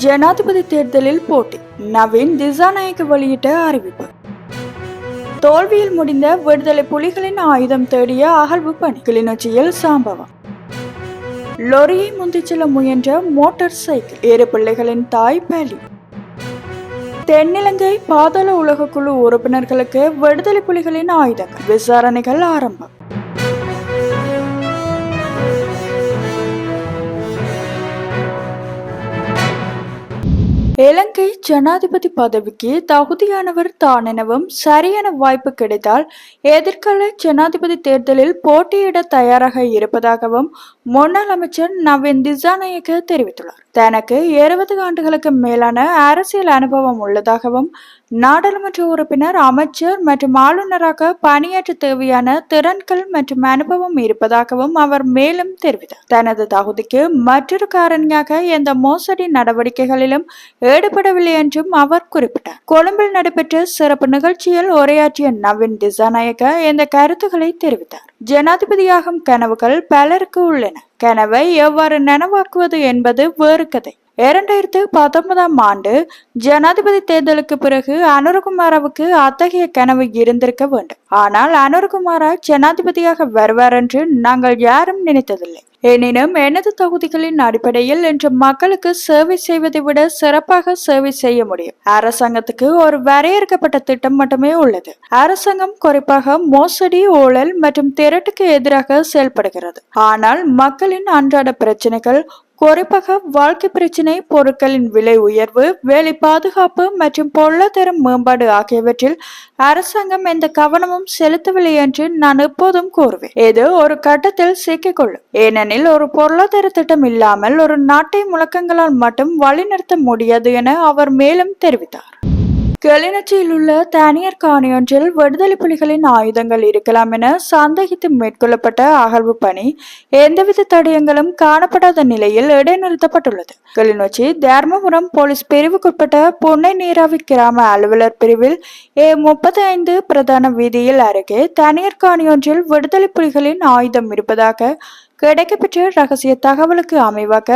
ஜனாதிபதி தேர்தலில் போட்டி. நவீன் திசாநாயக்க வெளியிட்ட அறிவிப்பு. தோல்வியில் முடிந்த விடுதலை புலிகளின் ஆயுதம் தேடிய அகழ்வு பணி. கிளிநொச்சியில் சம்பவம். லொரியை முந்திச் செல்ல முயன்ற மோட்டார் சைக்கிள். ஏறு பிள்ளைகளின் தாய் பலி. தென்னிலங்கை பாதாள உலக குழு உறுப்பினர்களுக்கு விடுதலை புலிகளின் ஆயுதங்கள். விசாரணைகள் ஆரம்பம். இலங்கை ஜனாதிபதி பதவிக்கு தகுதியானவர் தான் எனவும் சரியான வாய்ப்பு கிடைத்தால் எதிர்கால ஜனாதிபதி தேர்தலில் போட்டியிட தயாராக இருப்பதாகவும் முன்னாள் அமைச்சர் நவீன் திசாநாயக்க தெரிவித்துள்ளார். தனக்கு இருபது ஆண்டுகளுக்கு மேலான அரசியல் அனுபவம் உள்ளதாகவும் நாடாளுமன்ற உறுப்பினர் அமைச்சர் மற்றும் ஆளுநராக பணியாற்ற தேவையான திறன்கள் மற்றும் அனுபவம் இருப்பதாகவும் அவர் மேலும் தெரிவித்தார். தனது தகுதிக்கு மற்றொரு காரணியாக எந்த மோசடி நடவடிக்கைகளிலும் ஈடுபடவில்லை என்றும் அவர் குறிப்பிட்டார். கொழும்பில் நடைபெற்ற சிறப்பு நிகழ்ச்சியில் உரையாற்றிய நவீன் திசாநாயக்க இந்த கருத்துக்களை தெரிவித்தார். ஜனாதிபதியாகும் கனவுகள் பலருக்கு உள்ளன. கனவை எவ்வாறு நனவாக்குவது என்பது வேறு கதை. இரண்டாயிரத்து பத்தொன்பதாம் ஆண்டு ஜனாதிபதி தேர்தலுக்கு பிறகு அனுரகுமாராவுக்கு அத்தகைய கனவு இருந்திருக்க வேண்டும். ஆனால் அனுர்குமாரா ஜனாதிபதியாக வருவார் என்று நாங்கள் யாரும் நினைத்ததில்லை. எனினும் எனது தொகுதிகளின் அடிப்படையில் இன்று மக்களுக்கு சேவை செய்வதை விட சிறப்பாக சேவை செய்ய முடியும். அரசாங்கத்துக்கு ஒரு வரையறுக்கப்பட்ட திட்டம் மட்டுமே உள்ளது. அரசாங்கம் குறிப்பாக மோசடி ஊழல் மற்றும் திரட்டுக்கு எதிராக செயல்படுகிறது. ஆனால் மக்களின் அன்றாட பிரச்சனைகள் குறிப்பாக வாழ்க்கை பிரச்சினை பொருட்களின் விலை உயர்வு வேலை பாதுகாப்பு மற்றும் பொருளாதார மேம்பாடு ஆகியவற்றில் அரசாங்கம் எந்த கவனமும் செலுத்தவில்லை என்று நான் எப்போதும் கூறுவேன். இது ஒரு கட்டத்தில் சிக்கிக்கொள்ளும். ஏனெனில் ஒரு பொருளாதார திட்டம் இல்லாமல் ஒரு நாட்டை முழக்கங்களால் மட்டும் வழிநடத்த முடியாது என அவர் மேலும் தெரிவித்தார். கிளிநொச்சியில் உள்ள தனியார் காணியொன்றில் விடுதலை புலிகளின் ஆயுதங்கள் இருக்கலாம் என சந்தேகித்து மேற்கொள்ளப்பட்ட அகழ்வு பணி எந்தவித தடயங்களும் காணப்படாத நிலையில் இடைநிறுத்தப்பட்டுள்ளது. கிளிநொச்சி தர்மபுரம் போலீஸ் பிரிவுக்குட்பட்ட புன்னை நீராவி கிராம அலுவலர் பிரிவில் ஏ முப்பத்தி ஐந்து பிரதான வீதியில் அருகே தனியார் காணியொன்றில் விடுதலை புலிகளின் ஆயுதம் இருப்பதாக கிடைக்கப்பெற்ற ரகசிய தகவலுக்கு அமைவாக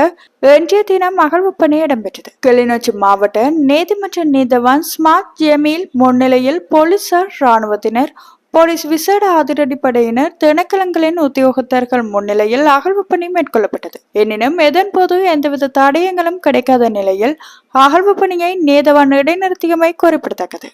இன்றைய தினம் அகழ்வு பணி இடம்பெற்றது. கிளிநொச்சி மாவட்ட நீதிமன்ற நீதவான் ஸ்மார்ட் ஜெமீல் முன்னிலையில் போலீசார் இராணுவத்தினர் போலீஸ் விசேட அதிரடிப்படையினர் திணைக்களங்களின் உத்தியோகத்தர்கள் முன்னிலையில் அகழ்வு பணி மேற்கொள்ளப்பட்டது. எனினும் எதன்போது எந்தவித தடயங்களும் கிடைக்காத நிலையில் அகழ்வு பணியை நீதவான் இடைநிறுத்தியமை குறிப்பிடத்தக்கது.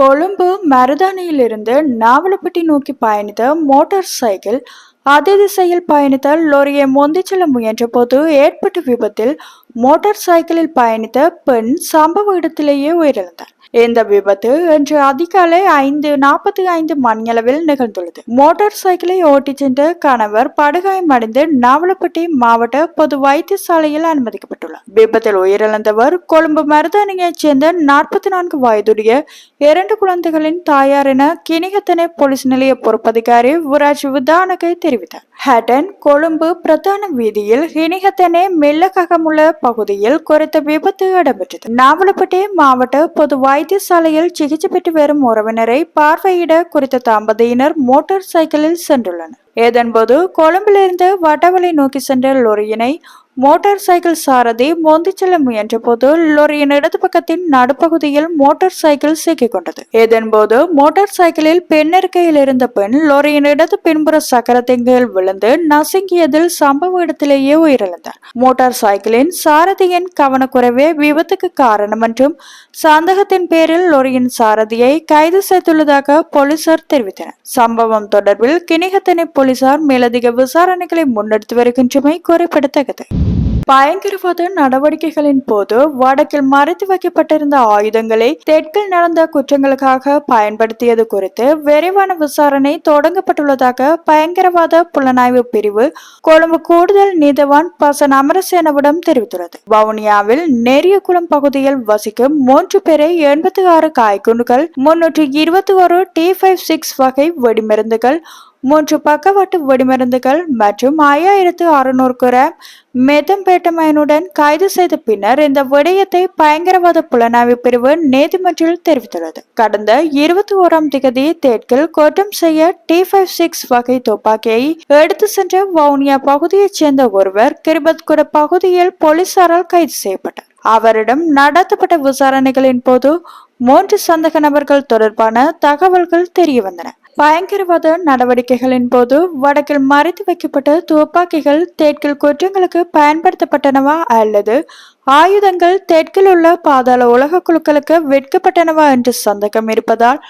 கொழும்பு மருதானியிலிருந்து நாவலப்பட்டி நோக்கி பயணித்த மோட்டார் சைக்கிள் அதே திசையில் பயணித்த லொரியை மொந்திச் செல்ல முயன்ற போது ஏற்பட்ட விபத்தில் மோட்டார் சைக்கிளில் பயணித்த பெண் சம்பவ இடத்திலேயே உயிரிழந்தார். இந்த விபத்து இன்று அதிகாலை ஐந்து நாற்பத்தி ஐந்து மணியளவில் நிகழ்ந்துள்ளது. மோட்டார் சைக்கிளை ஓட்டிச் சென்ற கணவர் படுகாயமடைந்து நாவலப்பட்டி மாவட்ட பொது வைத்தியசாலையில் அனுமதிக்கப்பட்டுள்ளார். விபத்தில் உயிரிழந்தவர் கொழும்பு மருதானியைச் சேர்ந்த நாற்பத்தி நான்கு வயதுடைய இரண்டு குழந்தைகளின் தாயார் என கிணிகத்தனை போலீஸ் நிலைய பொறுப்பதிகாரி உராஜ் விதானகை தெரிவித்தார். ஹட்டன் கொழும்பு பிரதான வீதியில் கிணிகத்தனை மெல்லகமுள்ள பகுதியில் குறித்த விபத்து இடம்பெற்றது. நாவலப்பட்டி மாவட்ட பொது வைத்தியசாலையில் சிகிச்சை பெற்று வரும் உறவினரை பார்வையிட குறித்த தம்பதியினர் மோட்டார் சைக்கிளில் சென்றுள்ளனர். இதன்போது கொழும்பிலிருந்து வட்டவளை நோக்கி சென்ற லொரியினை மோட்டார் சைக்கிள் சாரதி மோந்திச் செல்ல முயன்ற போது லொரியின் இடது பக்கத்தின் நடுப்பகுதியில் மோட்டார் சைக்கிள் சிக்கிக் கொண்டது. இதன்போது மோட்டார் சைக்கிளில் பெண்ணிருக்கையில் இருந்த பெண் லொரியின் இடது பின்புற சக்கரத்தின் கீழ் விழுந்து நசுங்கியதில் சம்பவ இடத்திலேயே உயிரிழந்தார். மோட்டார் சைக்கிளின் சாரதியின் கவனக்குறைவே விபத்துக்கு காரணம் என்றும் சந்தேகத்தின் பேரில் லொரியின் சாரதியை கைது செய்துள்ளதாக போலீசார் தெரிவித்தனர். சம்பவம் தொடர்பில் கிணிகத்தனை போலீசார் மேலதிக விசாரணைகளை முன்னெடுத்து வருகின்றமை குறிப்பிடத்தக்கது. பயங்கரவாத நடவடிக்கைகளின் போது வடக்கில் மறைத்து வைக்கப்பட்டிருந்த ஆயுதங்களை தெற்கில் நடந்த குற்றங்களுக்காக பயன்படுத்தியது குறித்து விரைவான விசாரணை தொடங்கப்பட்டுள்ளதாக பயங்கரவாத புலனாய்வு பிரிவு கொழும்பு கூடுதல் நீதவான் பசன் அமரசேனவிடம் தெரிவித்துள்ளது. வவுனியாவில் நெறியகுளம் பகுதியில் வசிக்கும் மூன்று பேரை எண்பத்தி ஆறு காய்குண்டுகள் முன்னூற்றி இருபத்தி ஒரு டி ஃபைவ் சிக்ஸ் வகை வெடிமருந்துகள் மூன்று பக்கவாட்டு வெடிமருந்துகள் மற்றும் ஐயாயிரத்து அறுநூறு கிராம் மெதம்பேட்டமைனுடன் கைது செய்த பின்னர் இந்த விடயத்தை பயங்கரவாத புலனாய்வு பிரிவு நீதிமன்றில் தெரிவித்துள்ளது. கடந்த இருபத்தி ஓராம் திகதி தேட்கில் குற்றம் செய்ய டி ஃபைவ் சிக்ஸ் வகை துப்பாக்கியை எடுத்து சென்ற வவுனியா பகுதியைச் சேர்ந்த ஒருவர் கிருபத்குட பகுதியில் போலீசாரால் கைது செய்யப்பட்டார். அவரிடம் நடத்தப்பட்ட விசாரணைகளின் போது மூன்று சந்தக நபர்கள் தொடர்பான தகவல்கள் தெரிய வந்தன பயங்கரவாத நடவடிக்கைகளின் போது வடக்கில் மறைத்து வைக்கப்பட்ட துப்பாக்கிகள் தெற்கில் குற்றங்களுக்கு பயன்படுத்தப்பட்டனவா அல்லது ஆயுதங்கள் தெற்கில் உள்ள பாதாள உலக குழுக்களுக்கு விற்கப்பட்டனவா என்று சந்தேகம் இருப்பதால்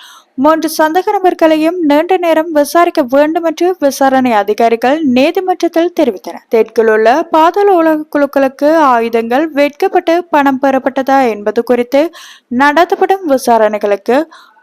மூன்று சந்தக நபர்களையும் நீண்ட நேரம் விசாரிக்க வேண்டும் என்று விசாரணை அதிகாரிகள் நீதிமன்றத்தில் தெரிவித்தனர். தெற்கில் உள்ள பாதாள உலக குழுக்களுக்கு ஆயுதங்கள் வெட்கப்பட்டு பணம் பெறப்பட்டதா என்பது குறித்து நடத்தப்படும் விசாரணைகளுக்கு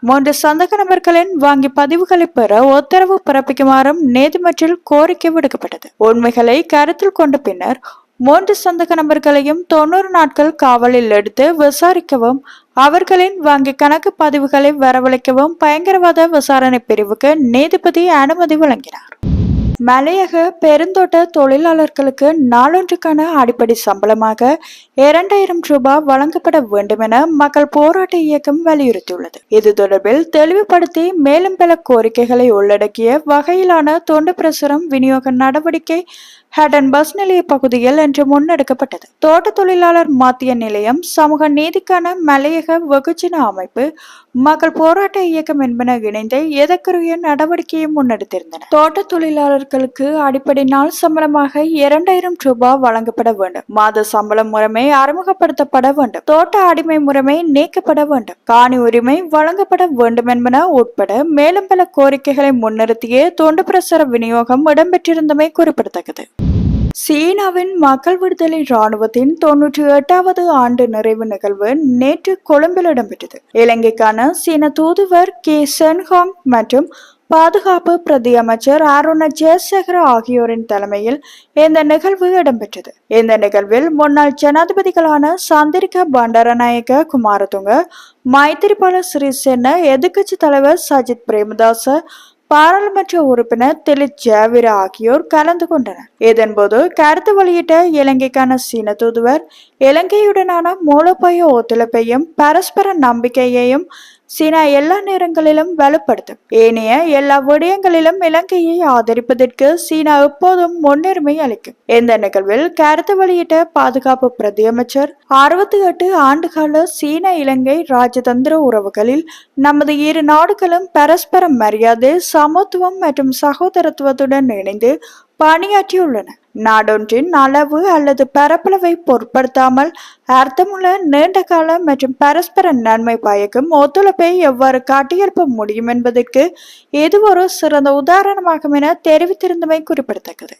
மூன்று சந்தக நபர்களின் வாங்கி பதிவுகளை பெற உத்தரவு பிறப்பிக்குமாறும் நீதிமன்றில் கோரிக்கை விடுக்கப்பட்டது. உண்மைகளை கருத்தில் கொண்ட பின்னர் மூன்று சந்தக நபர்களையும் தொண்ணூறு நாட்கள் காவலில் எடுத்து விசாரிக்கவும் அவர்களின் வங்கி கணக்கு பதிவுகளை வரவழைக்கவும் பயங்கரவாத விசாரணை பிரிவுக்கு நீதிபதி அனுமதி வழங்கினார். மலையக பெருந்தோட்ட தொழிலாளர்களுக்கு நாளொன்றுக்கான அடிப்படை சம்பளமாக இரண்டாயிரம் ரூபாய் வழங்கப்பட வேண்டும் என மக்கள் போராட்ட இயக்கம் வலியுறுத்தியுள்ளது. இது தொடர்பில் தெளிவுபடுத்தி மேலும் பல கோரிக்கைகளை உள்ளடக்கிய வகையிலான தொண்டு பிரசுரம் விநியோக நடவடிக்கை ஹேடன் பஸ் நிலைய பகுதியில் இன்று முன்னெடுக்கப்பட்டது. தோட்ட தொழிலாளர் மாத்திய நிலையம் சமூக நீதிக்கான மலையக வெகுஜன அமைப்பு மக்கள் போராட்ட இயக்கம் என்பன இணைந்து எதற்குரிய நடவடிக்கையை முன்னெடுத்திருந்தன. தோட்ட தொழிலாளர்களுக்கு அடிப்படை நாள் சம்பளமாக இரண்டாயிரம் ரூபாய் வழங்கப்பட வேண்டும். மாத சம்பளம் முறைமை அறிமுகப்படுத்தப்பட வேண்டும். தோட்ட அடிமை முறைமை நீக்கப்பட வேண்டும். காணி உரிமை வழங்கப்பட வேண்டும் என்பன உட்பட மேலும் பல கோரிக்கைகளை முன்னிறுத்தியே தொண்டு பிரசுர விநியோகம் இடம்பெற்றிருந்தமை குறிப்பிடத்தக்கது. சீனாவின் மக்கள் விடுதலை ராணுவத்தின் தொன்னூற்றி எட்டாவது ஆண்டு நிறைவு நிகழ்வு நேற்று கொழும்பில் இடம்பெற்றது. இலங்கைக்கான சீன தூதுவர் கே. சென்ஹாங் மற்றும் பாதுகாப்பு பிரதி அமைச்சர் அருண ஜெயசேகர ஆகியோரின் தலைமையில் இந்த நிகழ்வு இடம்பெற்றது. இந்த நிகழ்வில் முன்னாள் ஜனாதிபதிகளான சந்திரிகா பண்டாரநாயக்க குமாரதுங்க மைத்திரிபால சிறிசேன எதிர்க்கட்சி தலைவர் சஜித் பிரேமதாச பாராளுமன்ற உறுப்பினர் திலித் ஜாவிரா ஆகியோர் கலந்து கொண்டனர். இதன்போது கருத்து வெளியிட்ட இலங்கைக்கான சீன தூதுவர் இலங்கையுடனான மூலோபாய ஒத்துழைப்பையும் பரஸ்பர நம்பிக்கையையும் சீனா எல்லா நேரங்களிலும் வலுப்படுத்தும். ஏனைய எல்லா விடயங்களிலும் இலங்கையை ஆதரிப்பதற்கு சீனா எப்போதும் முன்னுரிமை அளிக்கும். இந்த நிகழ்வில் கருத்து வெளியிட்ட பாதுகாப்பு பிரதியமைச்சர் அறுபத்தி எட்டு ஆண்டுகால சீன இலங்கை ராஜதந்திர உறவுகளில் நமது இரு நாடுகளும் பரஸ்பர மரியாதை சமத்துவம் மற்றும் சகோதரத்துவத்துடன் இணைந்து பணியாற்றியுள்ளன. நாடொன்றின் அளவு அல்லது பரப்பளவை பொருட்படுத்தாமல் அர்த்தமுள்ள நீண்ட கால மற்றும் பரஸ்பர நன்மை பயக்கும் ஒத்துழைப்பை எவ்வாறு காட்டியெழுப்ப முடியும் என்பதற்கு இது ஒரு சிறந்த உதாரணமாகும் என தெரிவித்திருந்தமை குறிப்பிடத்தக்கது.